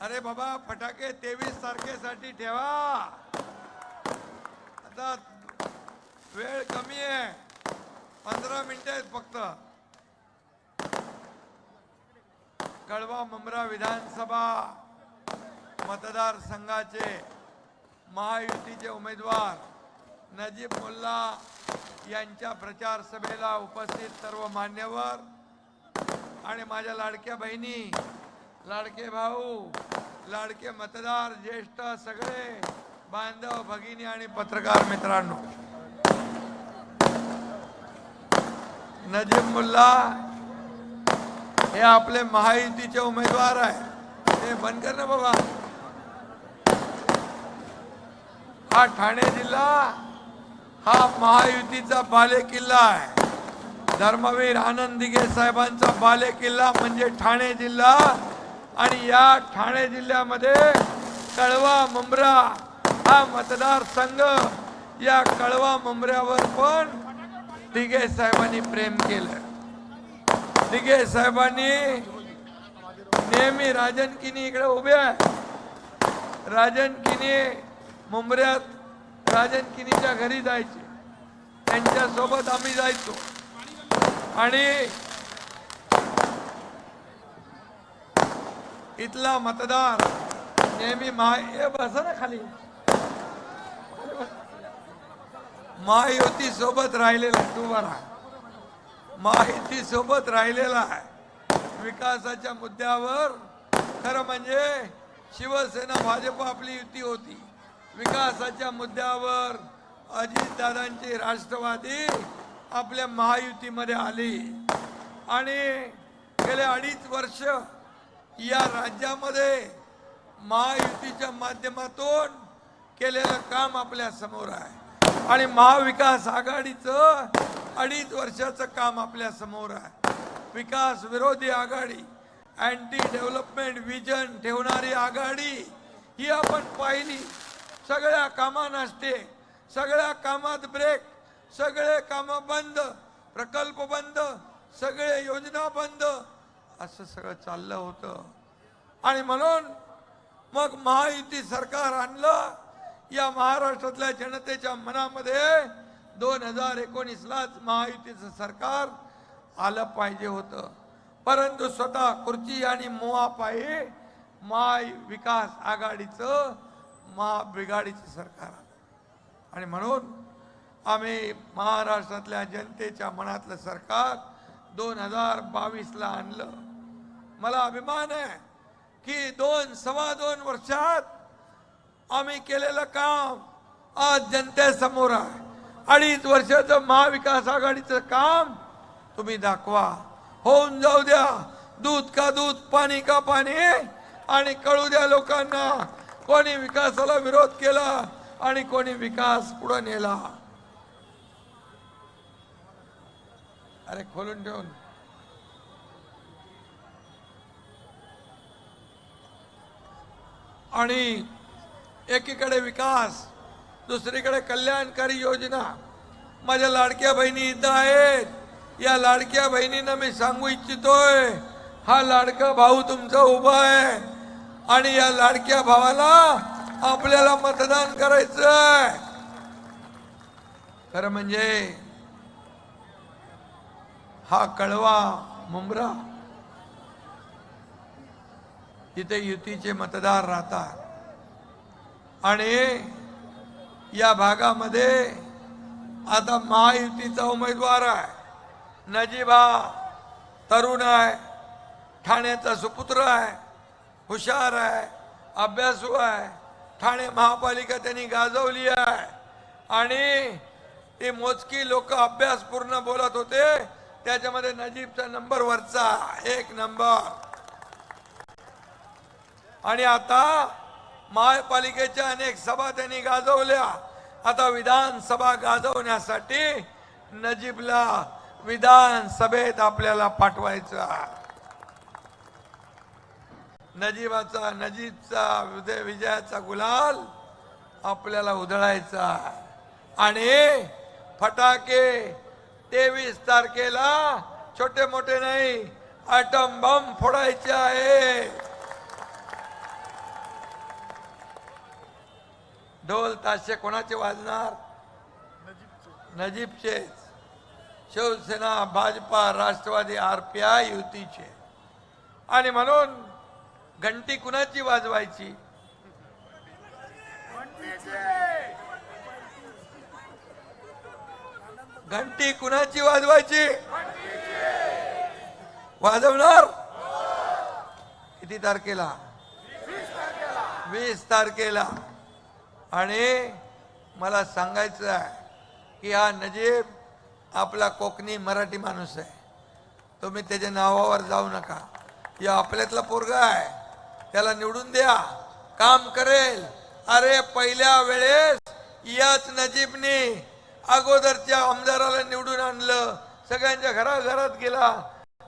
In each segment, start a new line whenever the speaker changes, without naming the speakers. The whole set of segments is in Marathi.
अरे बाबा फटाके तेवीस तारखेसाठी ठेवा. आता वेळ कमी आहे. पंधरा मिनिटं आहेत फक्त. कळवा मुंब्रा विधानसभा मतदारसंघाचे महायुतीचे उमेदवार नजीब मुल्ला यांच्या प्रचार सभेला उपस्थित सर्व मान्यवर आणि माझ्या लाडक्या बहिणी लाडके भाऊ लाडके मतदार ज्येष्ठ सगळे बांधव भगिनी आणि पत्रकार मित्रांनो. नजीब मुल्ला हे आपले महायुतीचे उमेदवार आहे. ते बंद कर ना बाबा. हा ठाणे जिल्हा हा महायुतीचा बाले किल्ला आहे. धर्मवीर आनंद दिघे साहेबांचा बाले किल्ला म्हणजे ठाणे जिल्हा. आणि या ठाणे जिल्ह्यामध्ये कळवा मुंब्रा हा मतदारसंघ या कळवा मुंब्र्यावर पण दिघे साहेबांनी प्रेम केलं दिघे साहेबांनी नेहमी राजन किनी इकडे उभे आहे. राजन किनी मुंबऱ्यात राजन किनीच्या घरी जायचे. त्यांच्यासोबत आम्ही जायचो. आणि इथला मतदार नेहमी महा ए बस ना खाली. महायुती सोबत राहिलेला तू बरा माहिती सोबत राहिलेला आहे. विकासाच्या मुद्द्यावर खरं म्हणजे शिवसेना भाजप आपली युती होती. विकासाच्या मुद्द्यावर अजितदादांची राष्ट्रवादी आपल्या महायुतीमध्ये आली. आणि गेले अडीच वर्ष या राज्यामध्ये महायुतीच्या माध्यमातून केलेलं काम आपल्यासमोर आहे. आणि महाविकास आघाडीचं अडीच वर्षाचं काम आपल्यासमोर आहे. विकास विरोधी आघाडी अँटी डेव्हलपमेंट विजन ठेवणारी आघाडी ही आपण पाहिली. सगळ्या कामा नसते सगळ्या कामात ब्रेक सगळे कामं बंद प्रकल्प बंद सगळे योजना बंद असं सगळं चाललं होतं. आणि म्हणून मग महायुती सरकार आणलं. या महाराष्ट्रातल्या जनतेच्या मनामध्ये दोन हजार एकोणीसलाच महायुतीचं सरकार आलं पाहिजे होतं. परंतु स्वतः खुर्ची आणि मोहापायी विकास आघाडीचं महाबिघाडीचं सरकार आलं. आणि म्हणून आम्ही महाराष्ट्रातल्या जनतेच्या मनातलं सरकार दोन हजार बावीसला आणलं. मला अभिमान आहे की दोन सव्वा दोन वर्षात आम्ही केलेलं काम आज जनतेसमोर आहे. अडीच वर्षाचं महाविकास आघाडीचं काम तुम्ही दाखवा. होऊन जाऊ द्या. दूध का दूध पाणी का पाणी आणि कळू द्या लोकांना कोणी विकासाला विरोध केला आणि कोणी विकास पुढे नेला. अरे खोलून ठेवून. आणि एकीकडे विकास दुसरीकडे कल्याणकारी योजना. माझ्या लाडक्या बहिणी इथं आहेत. या लाडक्या बहिणींना मी सांगू इच्छितोय हा लाडका भाऊ तुमचा उभा आहे. आणि या लाडक्या भावाला आपल्याला मतदान करायचं आहे खरं म्हणजे हा कळवा मुंब्रा तिथे युतीचे मतदार राहतात. आणि या भागामध्ये आता महायुतीचा उमेदवार आहे. नजीबा तरुण आहे. ठाण्याचा सुपुत्र आहे. हुशार आहे. अभ्यासू आहे. ठाणे महापालिका त्यांनी गाजवली आहे. आणि ते मोजकी लोक अभ्यास पूर्ण बोलत होते. त्याच्यामध्ये नजीबचा नंबर वरचा एक नंबर. आणि आता महापालिकेच्या अनेक सभा त्यांनी गाजवल्या. आता विधानसभा गाजवण्यासाठी नजीबला विधानसभेत आपल्याला पाठवायचा नजीबाचा नजीबचा विजय विजयाचा गुलाल आपल्याला उधळायचा आणि फटाके तेवीस तारखेला छोटे मोठे नाही आयटम बम फोडायचे आहे ढोल ताशे कोणाचे वाजणार? नजीबचे. Shivsena Bhajpa Rashtrawadi R P I युतीचे. आणि म्हणून घंटी कुणाची वाजवायची? घंटी कुणाची वाजवायची? वाजवणार? किती तारखेला? वीस तारखेला. आणि मला सांगायचं आहे की हा नजीब आपला कोकणी मराठी माणूस आहे. तुम्ही त्याच्या नावावर जाऊ नका. या आपल्यातला पोरगा आहे. त्याला निवडून द्या. काम करेल. अरे पहिल्या वेळेस याच नजीबने अगोदरच्या आमदाराला निवडून आणलं. सगळ्यांच्या घराघरात गेला.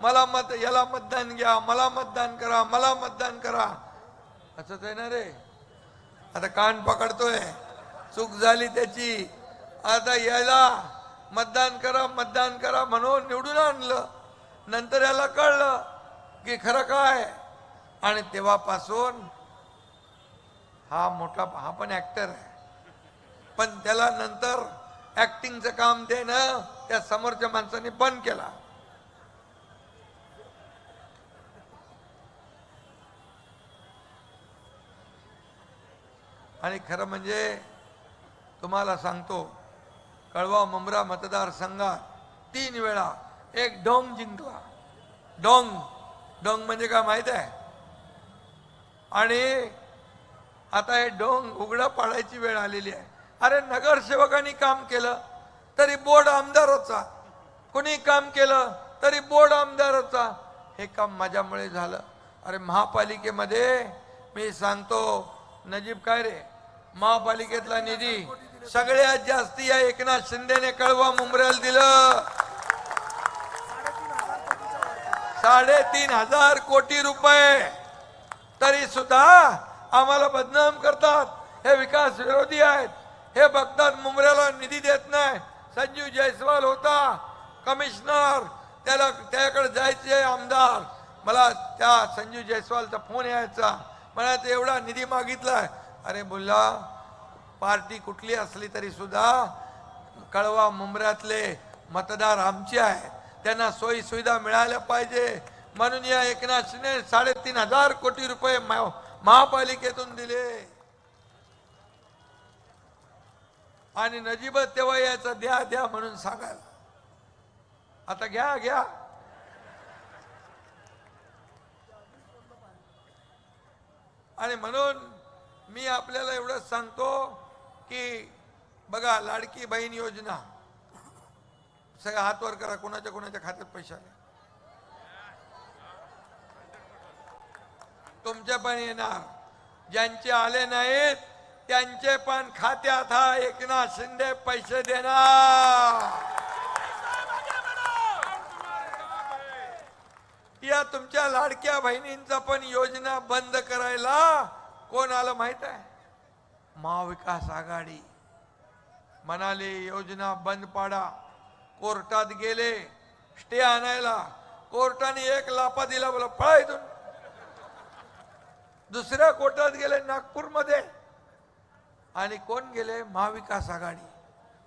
मला मत याला मतदान घ्या. मला मतदान करा. मला मतदान करा. असंच आहे ना रे? आता कान पकडतोय. चूक झाली त्याची. आता याला मतदान करा मतदान करा म्हणून निवडून आणलं. नंतर याला कळलं की खरं काय? आणि तेव्हापासून हा मोठा हा पण ऍक्टर आहे. पण त्याला नंतर ऍक्टिंगचं काम देणं त्या समोरच्या माणसाने बंद केला. आणि खरं म्हणजे तुम्हाला सांगतो कळवा मुंब्रा मतदारसंघात तीन वेळा एक डोंग जिंकला. डोंग डोंग म्हणजे काय माहीत आहे? आणि आता हे डोंग उघडं पाडायची वेळ आलेली आहे. अरे नगरसेवकांनी काम केलं तरी बोर्ड आमदाराचा. कोणी काम केलं तरी बोर्ड आमदाराचा. हे काम माझ्यामुळे झालं. अरे महापालिकेमध्ये मी सांगतो नजीब काय रे? महापालिकेतला निधी सगळ्यात जास्ती या एकनाथ शिंदेने कळवा मुंबऱ्याला दिलं. साडेतीन हजार कोटी रुपये. तरी सुद्धा आम्हाला बदनाम करतात. हे विकास विरोधी आहेत. हे बघतात मुंबऱ्याला निधी देत नाही. संजीव जयस्वाल होता. कमिशनर. त्याला त्याकडे जायचे आमदार. मला त्या संजीव जयस्वालचा फोन यायचा. मला ते एवढा निधी मागितलाय. अरे बोला पार्टी कुठली असली तरी सुद्धा कळवा मुंबऱ्यातले मतदार आमचे आहे. त्यांना सोयी सुविधा मिळाल्या पाहिजे. म्हणून या एकनाथ शिंदे साडेतीन हजार कोटी रुपये महापालिकेतून दिले. आणि नजीबत तेव्हा याचं द्या द्या म्हणून सांगाल आता घ्या घ्या. आणि म्हणून मी आपल्याला एवढंच सांगतो की बघा लाडकी बहीण योजना. सगळं हातवर करा कोणाच्या कोणाच्या खात्यात पैसे आले. तुमचे पण येणार. ज्यांचे आले नाहीत त्यांचे पण खात्यात हा एकनाथ शिंदे पैसे देणार. या तुमच्या लाडक्या बहिणींचा पण योजना बंद करायला कोण आलं माहीत आहे? महाविकास आघाडी. म्हणाले योजना बंद पाडा. कोर्टात गेले स्टे आणायला. कोर्टाने एक लापा दिला बोला पळा इथून. दुसऱ्या कोर्टात गेले नागपूरमध्ये. आणि कोण गेले? महाविकास आघाडी.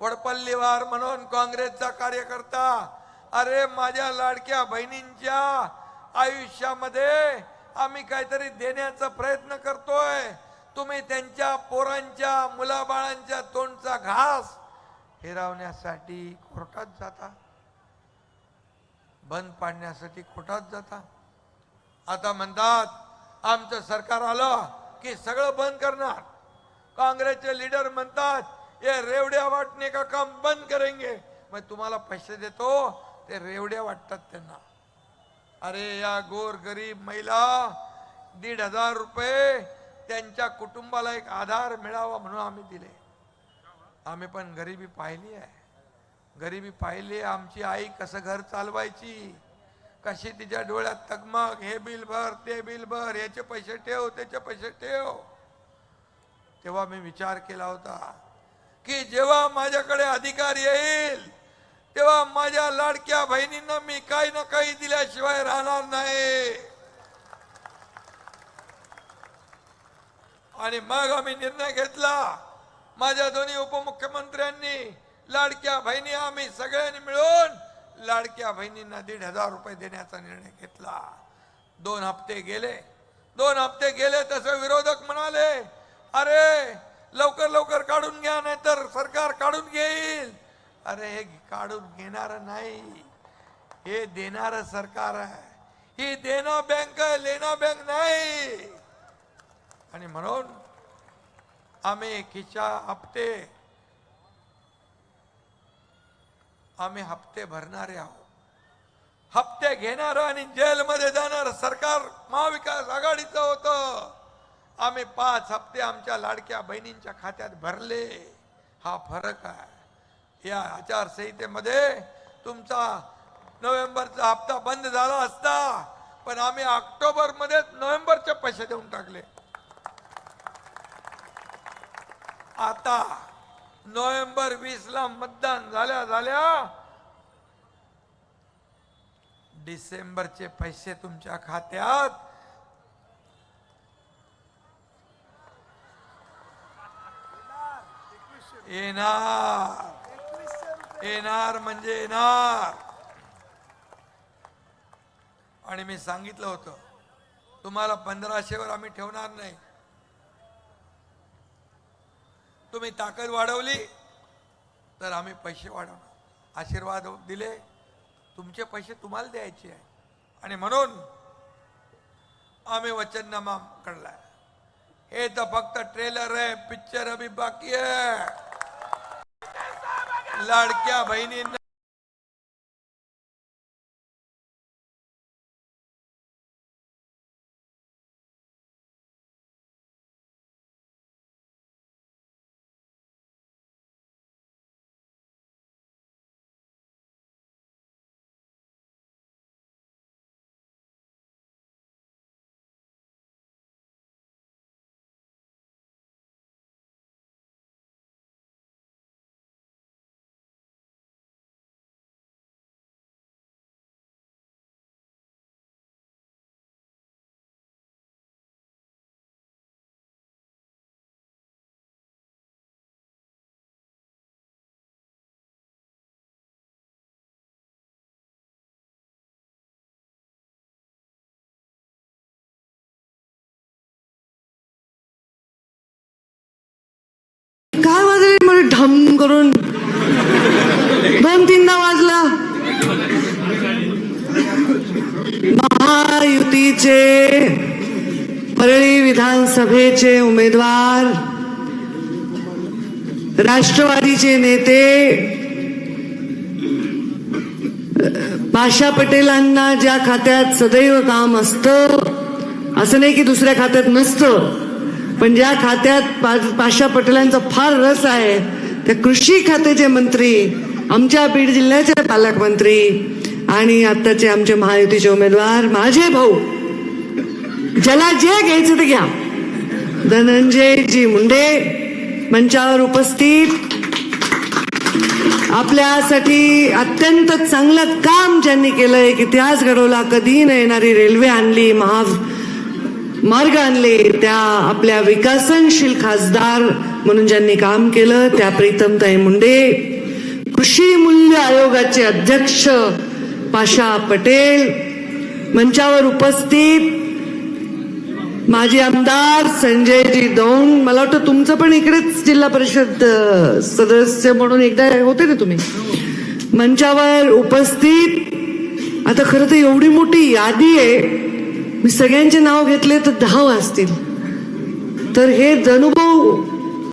वडपल्लीवार म्हणून काँग्रेसचा कार्यकर्ता. अरे माझ्या लाडक्या बहिणींच्या आयुष्यामध्ये आम्ही काहीतरी देण्याचा प्रयत्न करतोय. तुम्ही त्यांच्या पोरांच्या मुलाबाळांच्या तोंडचा घास हिरावण्यासाठी कोर्टात जाता. बंद पाडण्यासाठी कोर्टात जाता. आता म्हणतात आमचं सरकार आलं की सगळं बंद करणार. काँग्रेसचे लीडर म्हणतात हे रेवड्या वाटणे का काम बंद करेंगे? मग तुम्हाला पैसे देतो ते रेवड्या वाटतात त्यांना. अरे या गोर गरीब महिला दीड हजार रुपये त्यांच्या कुटुंबाला एक आधार मिळावा म्हणून आम्ही दिले. आम्ही पण गरिबी पाहिली आहे. गरिबी पाहिली आमची आई कसं घर चालवायची? कशी तिच्या डोळ्यात तगमग? हे बिल भर ते बिल भर याचे पैसे ठेव त्याचे पैसे ठेव. तेव्हा मी विचार केला होता की जेव्हा माझ्याकडे अधिकार येईल तेव्हा माझ्या लाडक्या बहिणींना मी काही ना काही दिल्याशिवाय राहणार नाही. आणि मग आम्ही निर्णय घेतला. माझ्या दोन्ही उपमुख्यमंत्र्यांनी लाडक्या बहिणी आम्ही सगळ्यांनी मिळून लाडक्या बहिणींना दीड हजार रुपये देण्याचा निर्णय घेतला. दोन हप्ते गेले. दोन हप्ते गेले तसं विरोधक म्हणाले अरे लवकर लवकर काढून घ्या नाहीतर सरकार काढून घेईल. अरे हे काढून घेणार नाही. हे देणार सरकार आहे. ही देणं बँक लेणं बँक नाही. आणि म्हणून आम्ही खिचा हप्ते आम्ही हप्ते भरणारे आहोत. हप्ते घेणार आणि जेलमध्ये जाणार सरकार महाविकास आघाडीचं होतं. आम्ही पाच हप्ते आमच्या लाडक्या बहिणींच्या खात्यात भरले. हा फरक आहे. या आचारसंहितेमध्ये तुमचा नोव्हेंबरचा हप्ता बंद झाला असता पण आम्ही ऑक्टोबरमध्ये नोव्हेंबरचे पैसे देऊन टाकले. आता नोव्हेंबर वीस ला मतदान झाल्या झाल्या डिसेंबरचे पैसे तुमच्या खात्यात. येणार. येणार म्हणजे येणार. आणि मी सांगितलं होतं तुम्हाला पंधराशेवर आम्ही ठेवणार नाही. तुम्ही ताकद वाढवली तर आम्ही पैसे वाढवणार. आशीर्वाद दिले तुमचे पैसे तुम्हाला द्यायचे आहे. आणि म्हणून आम्ही वचननामा कडलाय हे तर फक्त ट्रेलर आहे पिक्चर अभी बाकी आहे. लाडक्या बहिणींना
करून दोन तीनदा वाजला. महायुतीचे परळी विधानसभेचे उमेदवार राष्ट्रवादीचे नेते पाशा पटेलांना ज्या खात्यात सदैव काम असतं असं नाही की दुसऱ्या खात्यात नसतं पण ज्या खात्यात पाशा पटेलांचा फार रस आहे त्या कृषी खात्याचे मंत्री आमच्या बीड जिल्ह्याचे पालकमंत्री आणि आत्ताचे आमचे महायुतीचे उमेदवार माझे भाऊ ज्याला जे घ्यायचं ते घ्या. धनंजयजी मुंडे मंचावर उपस्थित. आपल्यासाठी अत्यंत चांगलं काम ज्यांनी केलंय एक इतिहास घडवला. कधी न येणारी रेल्वे आणली महा मार्ग आणले त्या आपल्या विकसनशील खासदार म्हणून ज्यांनी काम केलं त्या प्रीतमताई मुंडे कृषी मूल्य आयोगाचे अध्यक्ष पाशा पटेल मंचावर उपस्थित माजी आमदार संजयजी दौंड. मला वाटतं तुमचं पण इकडेच जिल्हा परिषद सदस्य म्हणून एकदा होते ना तुम्ही? मंचावर उपस्थित. आता खरं तर एवढी मोठी यादी आहे. मी सगळ्यांचे नाव घेतले तर दहा वाजतील. तर हे जनुभाऊ